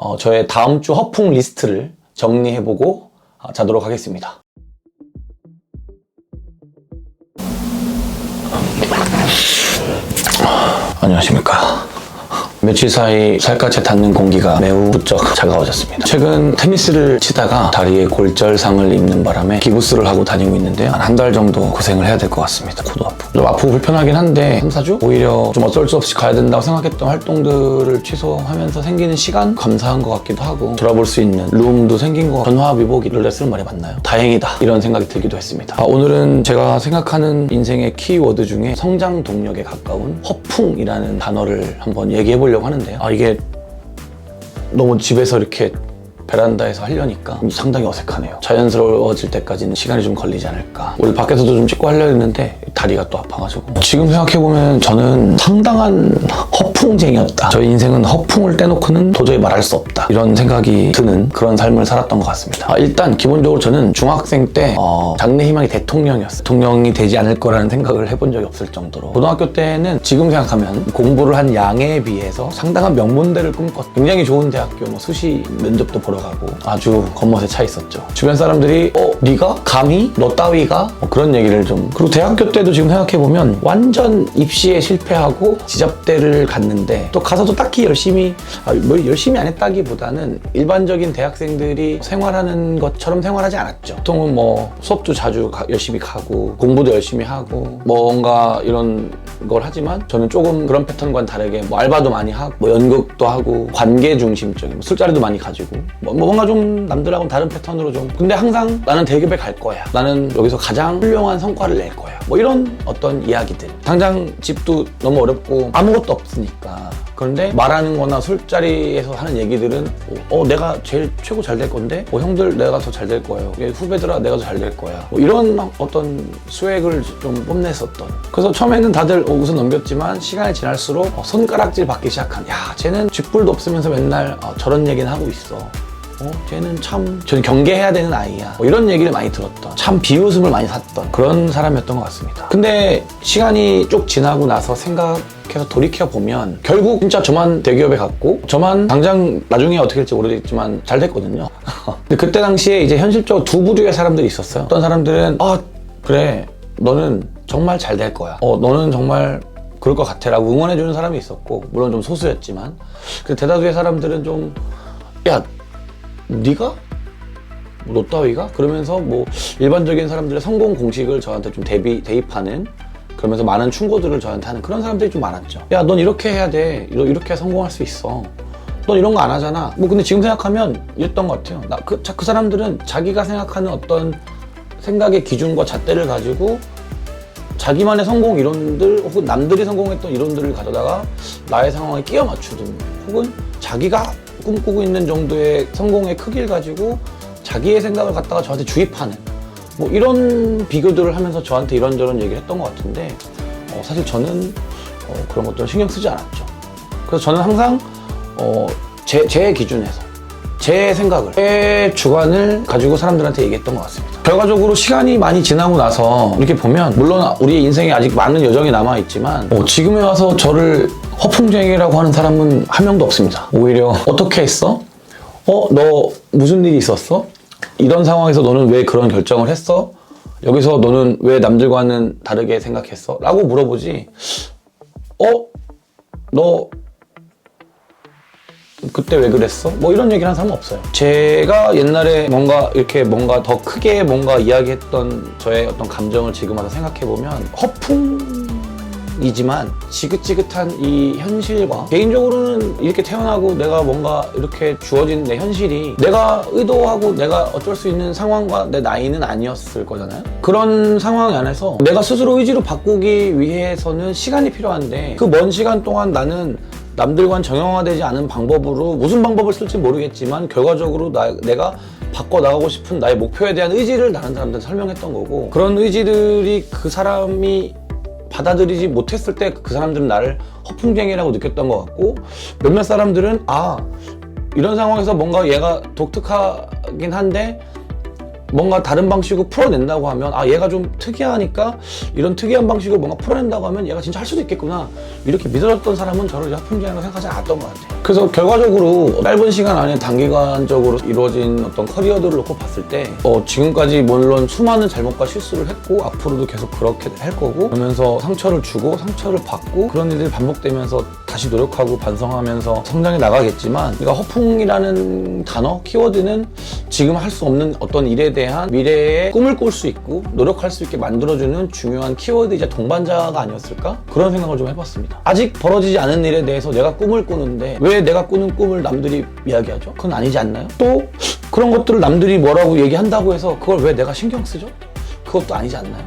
어, 저의 다음 주 허풍 리스트를 정리해보고 어, 자도록 하겠습니다. 안녕하십니까. 며칠 사이 살갗에 닿는 공기가 매우 부쩍 차가워졌습니다. 최근 테니스를 치다가 다리에 골절상을 입는 바람에 기부스를 하고 다니고 있는데요. 한한달 정도 고생을 해야 될 것 같습니다. 코도 아프고. 좀 아프고 불편하긴 한데 3, 4주? 오히려 좀 어쩔 수 없이 가야 된다고 생각했던 활동들을 취소하면서 생기는 시간? 감사한 것 같기도 하고 돌아볼 수 있는 룸도 생긴 것 같고 전화위복 이럴 때 쓰는 말이 맞나요? 다행이다 이런 생각이 들기도 했습니다. 아, 오늘은 제가 생각하는 인생의 키워드 중에 성장 동력에 가까운 허풍이라는 단어를 한번 얘기해 보려고 하는데요. 아 이게 너무 집에서 이렇게 베란다에서 하려니까 상당히 어색하네요. 자연스러워질 때까지는 시간이 좀 걸리지 않을까. 원래 밖에서도 좀 찍고 하려 했는데 다리가 또 아파가지고. 지금 생각해보면 저는 상당한 허풍쟁이였다. 저의 인생은 허풍을 떼놓고는 도저히 말할 수 없다. 이런 생각이 드는 그런 삶을 살았던 것 같습니다. 아, 일단 기본적으로 저는 중학생 때 어, 장래 희망이 대통령이었어요. 대통령이 되지 않을 거라는 생각을 해본 적이 없을 정도로. 고등학교 때는 지금 생각하면 공부를 한 양에 비해서 상당한 명문대를 꿈꿨 굉장히 좋은 대학교 뭐 수시 면접도 보러 가고 아주 겉멋에 차 있었죠. 주변 사람들이 어 네가 감히 너 따위가 뭐 그런 얘기를 좀 그리고 대학교 때도 지금 생각해 보면 완전 입시에 실패하고 지잡대를 갔는데 또 가서도 딱히 열심히 아, 뭐 열심히 안 했다기보다는 일반적인 대학생들이 생활하는 것처럼 생활하지 않았죠. 보통은 뭐 수업도 자주 가- 열심히 가고 공부도 열심히 하고 뭔가 이런 걸 하지만 저는 조금 그런 패턴과는 다르게 뭐 알바도 많이 하고 뭐 연극도 하고 관계 중심적인 뭐 술자리도 많이 가지고 뭐 뭔가 좀 남들하고는 다른 패턴으로 좀. 근데 항상 나는 대기업에 갈 거야. 나는 여기서 가장 훌륭한 성과를 낼 거야. 뭐 이런 어떤 이야기들. 당장 집도 너무 어렵고 아무것도 없으니까. 그런데 말하는 거나 술자리에서 하는 얘기들은 어 내가 제일 최고 잘 될 건데? 어, 형들 내가 더 잘 될 거예요. 얘 후배들아 내가 더 잘 될 거야? 뭐 이런 어떤 수액을 좀 뽐냈었던. 그래서 처음에는 다들 어, 웃어 넘겼지만 시간이 지날수록 어, 손가락질 받기 시작한. 야 쟤는 쥐뿔도 없으면서 맨날 어, 저런 얘기는 하고 있어 어, 쟤는 참, 전 경계해야 되는 아이야. 뭐 이런 얘기를 많이 들었던, 참 비웃음을 많이 샀던 그런 사람이었던 것 같습니다. 근데 시간이 쭉 지나고 나서 생각 해서 돌이켜보면 결국 진짜 저만 대기업에 갔고, 저만 당장 나중에 어떻게 될지 모르겠지만 잘 됐거든요. 근데 그때 당시에 이제 현실적으로 두 부류의 사람들이 있었어요. 어떤 사람들은, 아, 그래. 너는 정말 잘 될 거야. 어, 너는 정말 그럴 것 같아 라고 응원해주는 사람이 있었고, 물론 좀 소수였지만. 그 대다수의 사람들은 좀, 야, 네가 너 따위가 그러면서 뭐 일반적인 사람들의 성공 공식을 저한테 좀 대비 대입하는 그러면서 많은 충고들을 저한테 하는 그런 사람들이 좀 많았죠. 야, 넌 이렇게 해야 돼. 이러- 이렇게 성공할 수 있어. 넌 이런 거 안 하잖아. 뭐 근데 지금 생각하면 이랬던 것 같아요. 나 그 그 사람들은 자기가 생각하는 어떤 생각의 기준과 잣대를 가지고 자기만의 성공 이론들 혹은 남들이 성공했던 이론들을 가져다가 나의 상황에 끼워 맞추든 혹은 자기가 꿈꾸고 있는 정도의 성공의 크기를 가지고 자기의 생각을 갖다가 저한테 주입하는 뭐 이런 비교들을 하면서 저한테 이런저런 얘기를 했던 것 같은데 어, 사실 저는 어, 그런 것들은 신경 쓰지 않았죠. 그래서 저는 항상 어, 제, 제 기준에서 제 생각을, 제 주관을 가지고 사람들한테 얘기했던 것 같습니다. 결과적으로 시간이 많이 지나고 나서 이렇게 보면, 물론 우리의 인생에 아직 많은 여정이 남아 있지만, 어, 지금에 와서 저를 허풍쟁이라고 하는 사람은 한 명도 없습니다. 오히려, 어떻게 했어? 어, 너 무슨 일이 있었어? 이런 상황에서 너는 왜 그런 결정을 했어? 여기서 너는 왜 남들과는 다르게 생각했어? 라고 물어보지, 어? 너 그때 왜 그랬어? 뭐 이런 얘기를 하는 사람은 없어요. 제가 옛날에 뭔가 이렇게 뭔가 더 크게 뭔가 이야기했던 저의 어떤 감정을 지금 와서 생각해보면 허풍 이지만 지긋지긋한 이 현실과 개인적으로는 이렇게 태어나고 내가 뭔가 이렇게 주어진 내 현실이 내가 의도하고 내가 어쩔 수 있는 상황과 내 나이는 아니었을 거잖아요. 그런 상황 안에서 내가 스스로 의지로 바꾸기 위해서는 시간이 필요한데 그 먼 시간 동안 나는 남들과는 정형화되지 않은 방법으로 무슨 방법을 쓸지 모르겠지만 결과적으로 나, 내가 바꿔 나가고 싶은 나의 목표에 대한 의지를 다른 사람들한테 설명했던 거고 그런 의지들이 그 사람이 받아들이지 못했을 때 그 사람들은 나를 허풍쟁이라고 느꼈던 것 같고 몇몇 사람들은 아 이런 상황에서 뭔가 얘가 독특하긴 한데 뭔가 다른 방식으로 풀어낸다고 하면 아 얘가 좀 특이하니까 이런 특이한 방식으로 뭔가 풀어낸다고 하면 얘가 진짜 할 수도 있겠구나. 이렇게 믿어졌던 사람은 저를 화풍장이라고 생각하지 않았던 것 같아요. 그래서 결과적으로 짧은 시간 안에 단기간적으로 이루어진 어떤 커리어들을 놓고 봤을 때 어, 지금까지 물론 수많은 잘못과 실수를 했고 앞으로도 계속 그렇게 할 거고 그러면서 상처를 주고 상처를 받고 그런 일들이 반복되면서 다시 노력하고 반성하면서 성장해 나가겠지만 그러니까 허풍이라는 단어 키워드는 지금 할 수 없는 어떤 일에 대한 미래의 꿈을 꿀 수 있고 노력할 수 있게 만들어주는 중요한 키워드이자 동반자가 아니었을까? 그런 생각을 좀 해봤습니다. 아직 벌어지지 않은 일에 대해서 내가 꿈을 꾸는데 왜 내가 꾸는 꿈을 남들이 이야기하죠? 그건 아니지 않나요? 또 그런 것들을 남들이 뭐라고 얘기한다고 해서 그걸 왜 내가 신경 쓰죠? 그것도 아니지 않나요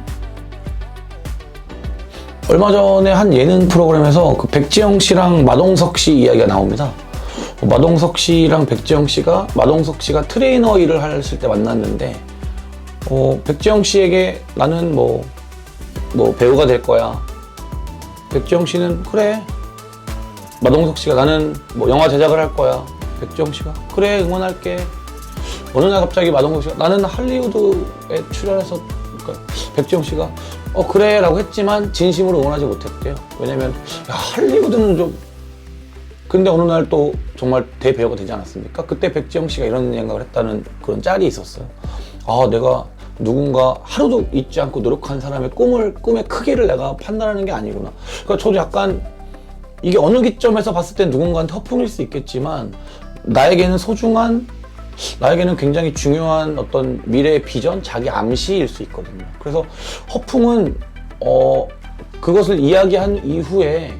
얼마 전에 한 예능 프로그램에서 그 백지영 씨랑 마동석 씨 이야기가 나옵니다. 어, 마동석 씨랑 백지영 씨가 마동석 씨가 트레이너 일을 했을 때 만났는데 어, 백지영 씨에게 나는 뭐, 뭐 배우가 될 거야. 백지영 씨는 그래. 마동석 씨가 나는 뭐 영화 제작을 할 거야. 백지영 씨가 그래 응원할게. 어느 날 갑자기 마동석 씨가 나는 할리우드에 출연해서 그러니까 백지영 씨가 어 그래라고 했지만 진심으로 응원하지 못했대요. 왜냐면 야 할리우드는 좀 근데 어느 날 또 정말 대배우가 되지 않았습니까? 그때 백지영 씨가 이런 생각을 했다는 그런 짤이 있었어요. 아 내가 누군가 하루도 잊지 않고 노력한 사람의 꿈을 꿈의 크기를 내가 판단하는 게 아니구나. 그러니까 저도 약간 이게 어느 기점에서 봤을 때 누군가한테 허풍일 수 있겠지만 나에게는 소중한 나에게는 굉장히 중요한 어떤 미래의 비전, 자기 암시일 수 있거든요. 그래서 허풍은 어 그것을 이야기한 이후에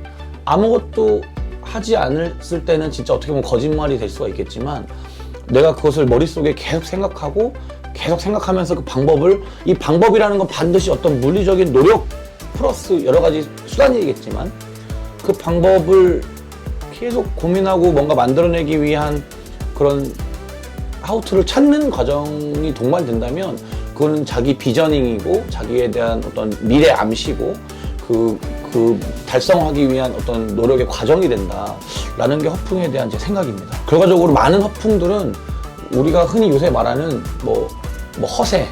아무것도 하지 않았을 때는 진짜 어떻게 보면 거짓말이 될 수가 있겠지만 내가 그것을 머릿속에 계속 생각하고 계속 생각하면서 그 방법을 이 방법이라는 건 반드시 어떤 물리적인 노력 플러스 여러 가지 수단이겠지만 그 방법을 계속 고민하고 뭔가 만들어내기 위한 그런 하우투를 찾는 과정이 동반된다면 그거는 자기 비저닝이고 자기에 대한 어떤 미래 암시고 그, 그 달성하기 위한 어떤 노력의 과정이 된다라는 게 허풍에 대한 제 생각입니다. 결과적으로 많은 허풍들은 우리가 흔히 요새 말하는 뭐, 뭐 허세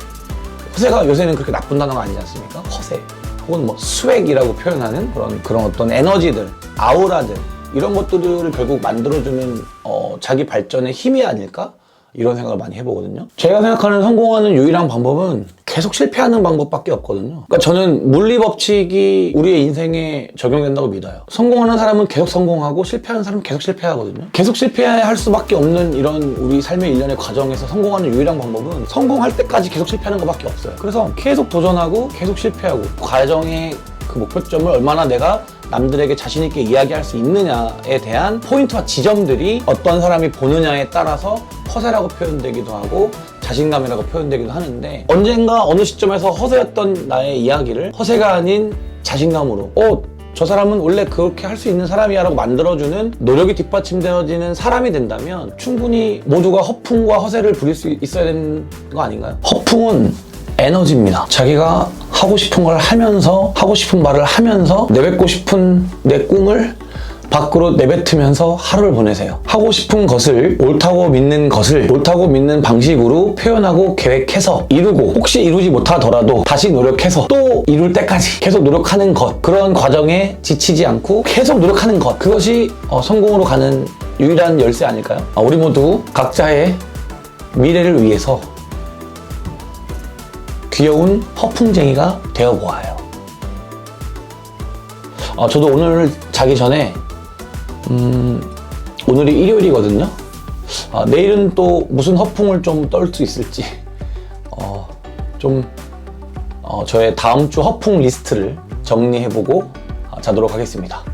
허세가 요새는 그렇게 나쁜 단어가 아니지 않습니까? 허세 혹은 뭐 스웩이라고 표현하는 그런 그런 어떤 에너지들 아우라들 이런 것들을 결국 만들어주는 어, 자기 발전의 힘이 아닐까 이런 생각을 많이 해보거든요. 제가 생각하는 성공하는 유일한 방법은 계속 실패하는 방법밖에 없거든요. 그러니까 저는 물리 법칙이 우리의 인생에 적용된다고 믿어요. 성공하는 사람은 계속 성공하고 실패하는 사람은 계속 실패하거든요. 계속 실패할 수밖에 없는 이런 우리 삶의 일련의 과정에서 성공하는 유일한 방법은 성공할 때까지 계속 실패하는 것밖에 없어요. 그래서 계속 도전하고 계속 실패하고 과정의 그 목표점을 얼마나 내가 남들에게 자신 있게 이야기할 수 있느냐에 대한 포인트와 지점들이 어떤 사람이 보느냐에 따라서 허세라고 표현되기도 하고 자신감이라고 표현되기도 하는데 언젠가 어느 시점에서 허세였던 나의 이야기를 허세가 아닌 자신감으로 어, 저 사람은 원래 그렇게 할 수 있는 사람이야 라고 만들어주는 노력이 뒷받침되어지는 사람이 된다면 충분히 모두가 허풍과 허세를 부릴 수 있어야 되는 거 아닌가요? 허풍은 에너지입니다. 자기가 하고 싶은 걸 하면서 하고 싶은 말을 하면서 내뱉고 싶은 내 꿈을 밖으로 내뱉으면서 하루를 보내세요. 하고 싶은 것을 옳다고 믿는 것을 옳다고 믿는 방식으로 표현하고 계획해서 이루고 혹시 이루지 못하더라도 다시 노력해서 또 이룰 때까지 계속 노력하는 것 그런 과정에 지치지 않고 계속 노력하는 것 그것이 어, 성공으로 가는 유일한 열쇠 아닐까요? 아, 우리 모두 각자의 미래를 위해서 귀여운 허풍쟁이가 되어 보아요. 어, 저도 오늘 자기 전에 음, 오늘이 일요일이거든요. 아, 내일은 또 무슨 허풍을 좀 떨 수 있을지 어, 좀 어, 저의 다음 주 허풍 리스트를 정리해보고 아, 자도록 하겠습니다.